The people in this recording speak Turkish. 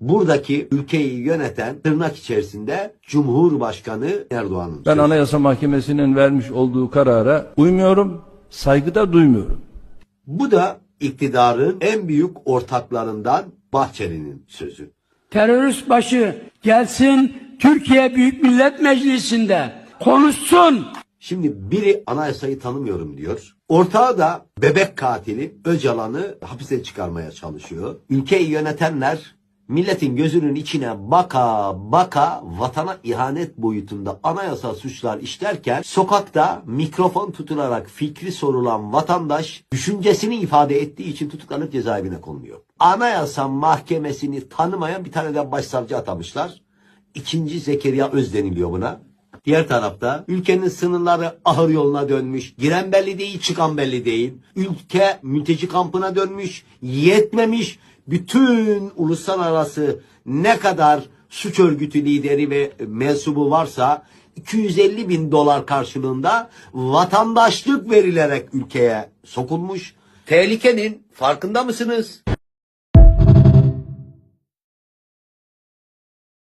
buradaki ülkeyi yöneten tırnak içerisinde Cumhurbaşkanı Erdoğan'ın. Ben. Anayasa Mahkemesi'nin vermiş olduğu karara uymuyorum, saygıda duymuyorum. Bu da iktidarın en büyük ortaklarından Bahçeli'nin sözü. terörist başı gelsin Türkiye Büyük Millet Meclisi'nde konuşsun. Şimdi biri anayasayı tanımıyorum diyor. Ortağı da bebek katili Öcalan'ı hapise çıkarmaya çalışıyor. Ülkeyi yönetenler milletin gözünün içine baka baka vatana ihanet boyutunda anayasal suçlar işlerken sokakta mikrofon tutularak fikri sorulan vatandaş düşüncesini ifade ettiği için tutuklanıp cezaevine konuluyor. Anayasa mahkemesini tanımayan bir tane de başsavcı atamışlar. İkinci Zekeriya Öz deniliyor buna. Diğer tarafta ülkenin sınırları ahır yoluna dönmüş. Giren belli değil, çıkan belli değil. Ülke mülteci kampına dönmüş. Yetmemiş. Bütün uluslararası ne kadar suç örgütü lideri ve mensubu varsa 250 bin dolar karşılığında vatandaşlık verilerek ülkeye sokulmuş. Tehlikenin farkında mısınız?